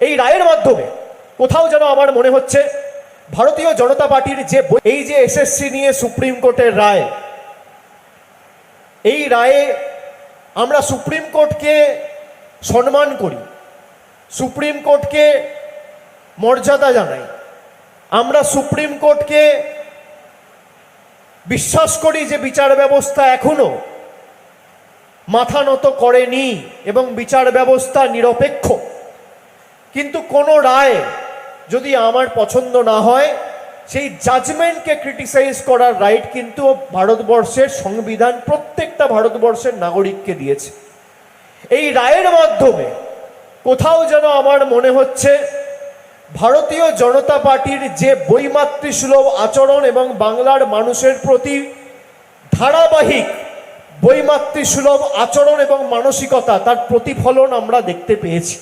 এই রায়ের মাধ্যমে কোথাও যেন আমার মনে হচ্ছে ভারতীয় জনতা পার্টির যে এই যে এসএসসি নিয়ে সুপ্রিম কোর্টের রায়, এই রায়ে আমরা সুপ্রিম কোর্টকে সম্মান করি, সুপ্রিম কোর্টকে মর্যাদা জানাই, আমরা সুপ্রিম কোর্টকে বিশ্বাস করি যে বিচার ব্যবস্থা এখনও মাথা নত করেনি এবং বিচার ব্যবস্থা নিরপেক্ষ। কিন্তু কোনো রায় যদি আমার পছন্দ না হয়, সেই জাজমেন্টকে ক্রিটিসাইজ করার রাইট কিন্তু ভারতবর্ষের সংবিধান প্রত্যেকটা ভারতবর্ষের নাগরিককে দিয়েছে। এই রায়ের মাধ্যমে কোথাও যেন আমার মনে হচ্ছে, ভারতীয় জনতা পার্টির যে বৈমাতৃসুলভ আচরণ এবং বাংলার মানুষের প্রতি ধারাবাহিক বৈমাতৃসুলভ আচরণ এবং মানসিকতা, তার প্রতিফলন আমরা দেখতে পেয়েছি।